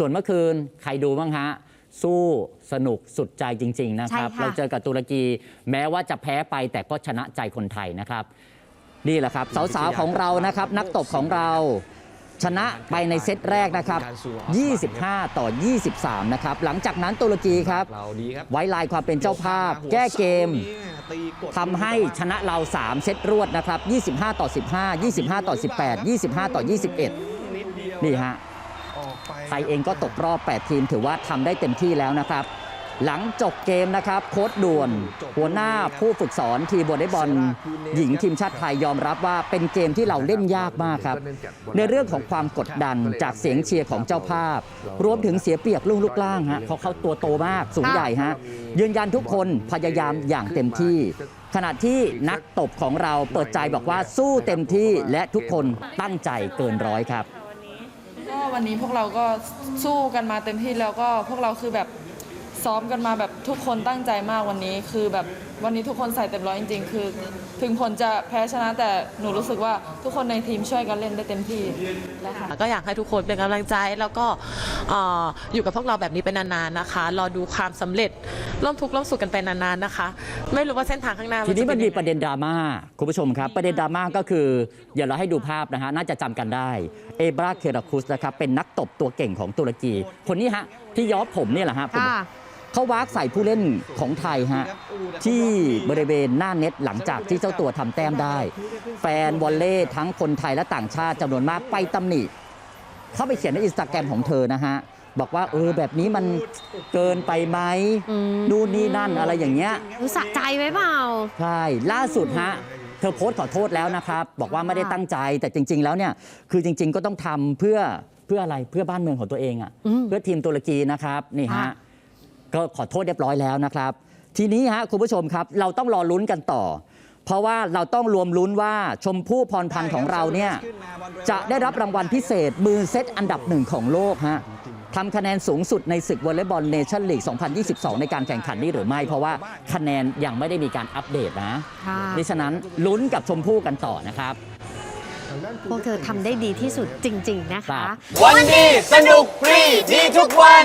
ส่วนเมื่อคืนใครดูบ้างฮะ สู้สนุกสุดใจจริง ๆ นะครับ ใช่ค่ะ เราเจอกับตุรกี แม้ว่าจะแพ้ไปแต่ก็ชนะใจคนไทยนะครับ นี่แหละครับ สาว ๆ ของเรานะครับ นักตบของเรา ชนะไปในเซตแรกนะครับ 25 ต่อ 23 นะครับ หลังจากนั้นตุรกีครับ เราดีครับไว้ลายความเป็นเจ้าภาพ แก้เกมทำให้ชนะเรา 3 เซตรวดนะครับ 25 ต่อ 15 25 ต่อ 18 25 ต่อ 21 นี่ฮะ ไทยเองก็ตกรอบ 8 ทีมถือว่าทำได้เต็มที่แล้วนะครับ หลังจบเกมนะครับ โค้ดด่วน หัวหน้าผู้ฝึกสอนทีมวอลเลย์บอล หญิงทีมชาติไทยยอมรับว่าเป็นเกมที่เราเล่นยากมากครับ ในเรื่องของความกดดันจากเสียงเชียร์ของเจ้าภาพ รวมถึงเสียเปรียบลูกลูกล่างฮะเพราะเขาตัวโตมากสูงใหญ่ฮะยืนยันทุกคนพยายามอย่างเต็มที่ขณะที่นักตบของเราเปิดใจบอกว่าสู้เต็มที่และทุกคนตั้งใจเกินร้อยครับก็ วันนี้พวกเราก็สู้กันมาเต็มที่แล้วก็พวกเราคือแบบซ้อมกันมาแบบทุกคนตั้งใจมากวันนี้คือแบบ วันนี้ทุกคนใส่เต็มร้อยจริง ๆ คือ ถึงผลจะแพ้ชนะแต่หนูรู้สึกว่าทุกคนในทีมช่วยกันเล่นได้เต็มที่แล้วค่ะ ก็อยากให้ทุกคนเป็นกำลังใจแล้วก็เอ่ออยู่กับพวกเราแบบนี้เป็นนานๆนะคะ รอดูความสำเร็จร่วมทุกข์ร่วมสุขกันไปนานๆนะคะ ไม่รู้ว่าเส้นทางข้างหน้าทีนี้มันจมียังไงประเด็นดราม่าคุณผู้ชมครับ ประเด็นดราม่าก็คือ เดี๋ยวเราให้ดูภาพนะฮะน่าจะจำกันได้ เอบราเคราคุสนะครับเป็นนักตบตัวเก่งของตุรกี คนนี้ฮะที่ย้อมผมเนี่ยแหละฮะผม ค่ะ เขาวากใส่ผู้เล่นของไทยฮะที่บริเวณหน้าเน็ตหลังจากที่เจ้าตัวทำแต้มได้ แฟนวอลเล่ทั้งคนไทยและต่างชาติจำนวนมากไปตำหนิเข้าไปเขียนในอินสตาแกรมของเธอนะฮะบอกว่าเออแบบนี้มันเกินไปไหมอืมนู่นนี่นั่นอะไรอย่างเงี้ยรู้สะใจไว้เปล่าใช่ล่าสุดฮะเธอโพสต์ขอโทษแล้วนะครับ บอกว่าไม่ได้ตั้งใจแต่จริง ๆ แล้วเนี่ยคือจริง ๆ ก็ต้องทำเพื่อเพื่ออะไรเพื่อบ้านเมืองของตัวเองอะ่ะอืมเพื่อทีมตุรกีนะครับนี่ฮะค่ะ ก็ขอโทษเรียบร้อยแล้วนะครับ ทีนี้ฮะคุณผู้ชมครับ เราต้องรอลุ้นกันต่อ เพราะว่าเราต้องรวมลุ้นว่าชมพู่พรพันธ์ของเราเนี่ยจะได้รับรางวัลพิเศษ มือเซตอันดับหนึ่งของโลกฮะทำคะแนนสูงสุดในศึกวอลเลย์บอลเนชั่นลีก 2022 ในการแข่งขันนี้หรือไม่ เพราะว่าคะแนนยังไม่ได้มีการอัปเดตนะค่ะดิฉะนั้นลุ้นกับชมพู่กันต่อนะครับ พวกเธอทำได้ดีที่สุดจริง ๆ นะครัคะบวันดีสนุกฟรีดีทุกวัน